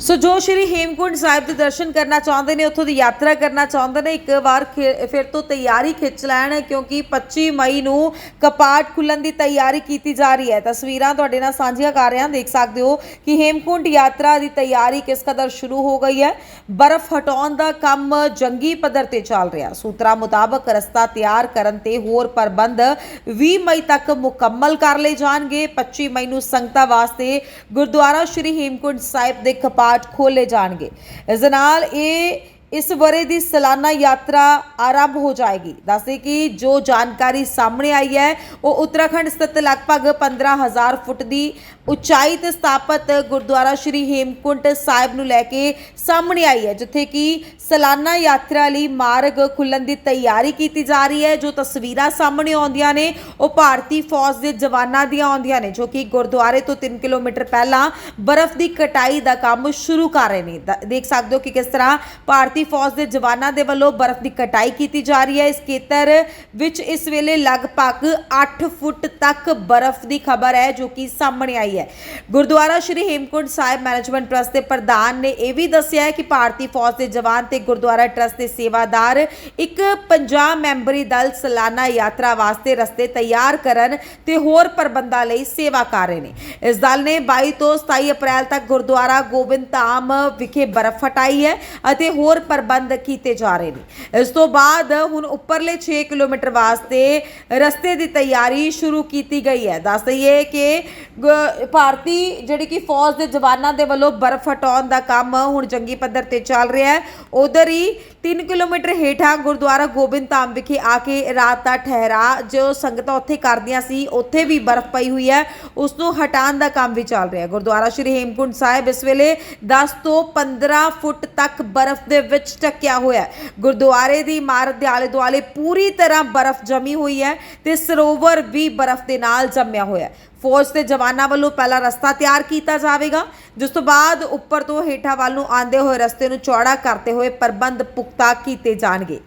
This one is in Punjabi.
ਸੋ ਜੋ ਸ਼੍ਰੀ ਹੇਮਕੁੰਡ ਸਾਹਿਬ ਦੇ ਦਰਸ਼ਨ ਕਰਨਾ ਚਾਹੁੰਦੇ ਨੇ, ਉੱਥੋਂ ਦੀ ਯਾਤਰਾ ਕਰਨਾ ਚਾਹੁੰਦੇ ਨੇ, ਇੱਕ ਵਾਰ ਖੇ- ਫਿਰ ਤੋਂ ਤਿਆਰੀ ਖਿੱਚ ਲੈਣ, ਕਿਉਂਕਿ 25 ਮਈ ਨੂੰ ਕਪਾਟ ਖੁੱਲਣ ਦੀ ਤਿਆਰੀ ਕੀਤੀ ਜਾ ਰਹੀ ਹੈ। ਤਸਵੀਰਾਂ ਤੁਹਾਡੇ ਨਾਲ ਸਾਂਝੀਆਂ ਕਰ ਰਹੇ ਹਾਂ ਦੇਖ ਸਕਦੇ ਹੋ ਕਿ ਹੇਮਕੁੰਡ ਯਾਤਰਾ ਦੀ ਤਿਆਰੀ ਕਿਸ ਕਦਰ ਸ਼ੁਰੂ ਹੋ ਗਈ ਹੈ। ਬਰਫ਼ ਹਟਾਉਣ ਦਾ ਕੰਮ ਜੰਗੀ ਪੱਧਰ ਤੇ ਚੱਲ ਰਿਹਾ। ਸੂਤਰਾਂ ਮੁਤਾਬਕ ਰਸਤਾ ਤਿਆਰ ਕਰਨ ਤੇ ਹੋਰ ਪ੍ਰਬੰਧ 20 ਮਈ ਤੱਕ ਮੁਕੰਮਲ ਕਰ ਲਏ ਜਾਣਗੇ। 25 ਮਈ ਨੂੰ ਸੰਗਤਾਂ ਵਾਸਤੇ ਗੁਰਦੁਆਰਾ ਸ਼੍ਰੀ ਹੇਮਕੁੰਡ ਸਾਹਿਬ ਦੇ ਕਪਾਟ ਖੋਲੇ ਜਾਣਗੇ। ਇਸ ਦੇ ਨਾਲ ਇਹ, ਇਸ ਵਰੇ ਦੀ ਸਾਲਾਨਾ ਯਾਤਰਾ ਆਰੰਭ ਹੋ ਜਾਏਗੀ। ਦੱਸਦੇ ਕਿ ਜੋ ਜਾਣਕਾਰੀ ਸਾਹਮਣੇ ਆਈ ਹੈ, ਉਹ ਉੱਤਰਾਖੰਡ ਸਥਿਤ ਲਗਭਗ 15000 ਫੁੱਟ ਦੀ ਉਚਾਈ ਤੇ ਸਥਾਪਿਤ ਗੁਰਦੁਆਰਾ ਸ਼੍ਰੀ ਹੇਮਕੁੰਟ ਸਾਹਿਬ ਨੂੰ ਲੈ ਕੇ ਸਾਹਮਣੇ ਆਈ ਹੈ, ਜਿੱਥੇ ਕਿ ਸਾਲਾਨਾ ਯਾਤਰਾ ਲਈ ਮਾਰਗ ਖੁੱਲਣ ਦੀ ਤਿਆਰੀ ਕੀਤੀ ਜਾ ਰਹੀ ਹੈ, ਜੋ ਤਸਵੀਰਾਂ ਸਾਹਮਣੇ ਆਉਂਦੀਆਂ ਨੇ। ਉਹ ਭਾਰਤੀ ਫੌਜ ਦੇ ਜਵਾਨਾਂ ਦੀਆਂ ਆਉਂਦੀਆਂ ਨੇ, ਜੋ ਕਿ ਗੁਰਦੁਆਰੇ ਤੋਂ 3 ਕਿਲੋਮੀਟਰ ਪਹਿਲਾਂ ਬਰਫ਼ ਦੀ ਕਟਾਈ ਦਾ ਕੰਮ ਸ਼ੁਰੂ ਕਰ ਰਹੇ ਨੇ। ਦ- ਦੇਖ ਸਕਦੇ ਹੋ ਕਿ ਕਿਸ ਤਰ੍ਹਾਂ ਭਾਰਤੀ ਫੌਜ ਦੇ ਜਵਾਨਾਂ ਦੇ ਵੱਲੋਂ ਬਰਫ਼ ਦੀ ਕਟਾਈ ਕੀਤੀ ਜਾ ਰਹੀ ਹੈ। ਇਸ ਖੇਤਰ ਵਿੱਚ ਇਸ ਵੇਲੇ ਲਗਭਗ 8 ਫੁੱਟ ਤੱਕ ਬਰਫ਼ ਦੀ ਖਬਰ ਹੈ, ਜੋ ਕਿ ਸਾਹਮਣੇ ਆਈ ਹੈ। ਗੁਰਦੁਆਰਾ ਸ਼੍ਰੀ ਹੇਮਕੁੰਟ ਸਾਹਿਬ ਮੈਨੇਜਮੈਂਟ ਟਰਸਟ ਦੇ ਪ੍ਰਧਾਨ ਨੇ ਇਹ ਵੀ ਦੱਸਿਆ ਹੈ ਕਿ ਭਾਰਤੀ ਫੌਜ ਦੇ ਜਵਾਨ ਤੇ ਗੁਰਦੁਆਰਾ ਟਰਸਟ ਦੇ ਸੇਵਾਦਾਰ ਇੱਕ 50 ਮੈਂਬਰੀ ਦਲ ਸਾਲਾਨਾ ਯਾਤਰਾ ਵਾਸਤੇ ਰਸਤੇ ਤਿਆਰ ਕਰਨ ਤੇ ਹੋਰ ਪ੍ਰਬੰਧਾਂ ਲਈ ਸੇਵਾ ਕਰ ਰਹੇ ਨੇ। ਇਸ ਦਲ ਨੇ 22 ਤੋਂ 27 ਅਪ੍ਰੈਲ ਤੱਕ ਗੁਰਦੁਆਰਾ ਗੋਬਿੰਦ ਧਾਮ ਵਿਖੇ ਬਰਫ਼ ਹਟਾਈ ਹੈ ਅਤੇ ਹੋਰ ਪ੍ਰਬੰਧ ਕੀਤੇ ਜਾ ਰਹੇ ਨੇ। ਇਸ ਤੋਂ ਬਾਅਦ ਹੁਣ ਉੱਪਰਲੇ 6 ਕਿਲੋਮੀਟਰ ਵਾਸਤੇ ਰਸਤੇ ਦੀ ਤਿਆਰੀ ਸ਼ੁਰੂ ਕੀਤੀ ਗਈ ਹੈ। ਦੱਸ ਦਈਏ ਕਿ ਗ- ਭਾਰਤੀ ਜਿਹੜੀ ਕਿ ਫੌਜ ਦੇ ਜਵਾਨਾਂ ਦੇ ਵੱਲੋਂ ਬਰਫ਼ ਹਟਾਉਣ ਦਾ ਕੰਮ ਹੁਣ ਜੰਗੀ ਪੱਧਰ ਤੇ ਚੱਲ ਰਿਹਾ ਹੈ। ਉਧਰ ਹੀ 3 ਕਿਲੋਮੀਟਰ ਹੇਠਾਂ ਗੁਰਦੁਆਰਾ ਗੋਬਿੰਦ ਧਾਮ ਵਿਖੇ ਆ ਕੇ ਰਾਤ ਦਾ ਠਹਿਰਾ, ਜੋ ਸੰਗਤਾਂ ਉੱਥੇ ਕਰਦੀਆਂ ਸੀ, ਉੱਥੇ ਵੀ ਬਰਫ਼ ਪਈ ਹੋਈ ਹੈ। ਉਸ ਨੂੰ ਹਟਾਉਣ ਦਾ ਕੰਮ ਵੀ ਚੱਲ ਰਿਹਾ ਹੈ। ਗੁਰਦੁਆਰਾ ਸ਼੍ਰੀ ਹੇਮਕੁੰਟ ਸਾਹਿਬ ਇਸ ਵੇਲੇ 10 ਤੋਂ 15 ਫੁੱਟ ਤੱਕ ਬਰਫ਼ ਦੇ ਵਿੱਚ ਢੱਕਿਆ ਹੋਇਆ ਹੈ। ਗੁਰਦੁਆਰੇ ਦੀ ਇਮਾਰਤ ਦੇ ਆਲੇ ਦੁਆਲੇ ਪੂਰੀ ਤਰ੍ਹਾਂ ਬਰਫ਼ ਜਮੀ ਹੋਈ ਹੈ ਤੇ ਸਰੋਵਰ ਵੀ ਬਰਫ਼ ਦੇ ਨਾਲ ਜੰਮਿਆ ਹੋਇਆ ਹੈ। ਫੌਜ ਦੇ ਜਵਾਨਾਂ ਵੱਲੋਂ ਵੱਲੋਂ ਪਹਿਲਾ ਰਸਤਾ ਤਿਆਰ ਕੀਤਾ ਜਾਵੇਗਾ, ਜਿਸ ਤੋਂ ਬਾਅਦ ਉੱਪਰ ਤੋਂ ਹੇਠਾਂ ਵੱਲ ਨੂੰ ਆਉਂਦੇ ਹੋਏ ਰਸਤੇ ਨੂੰ ਚੌੜਾ ਕਰਦੇ ਹੋਏ ਪ੍ਰਬੰਧ ਪੁਖਤਾ ਕੀਤੇ ਜਾਣਗੇ।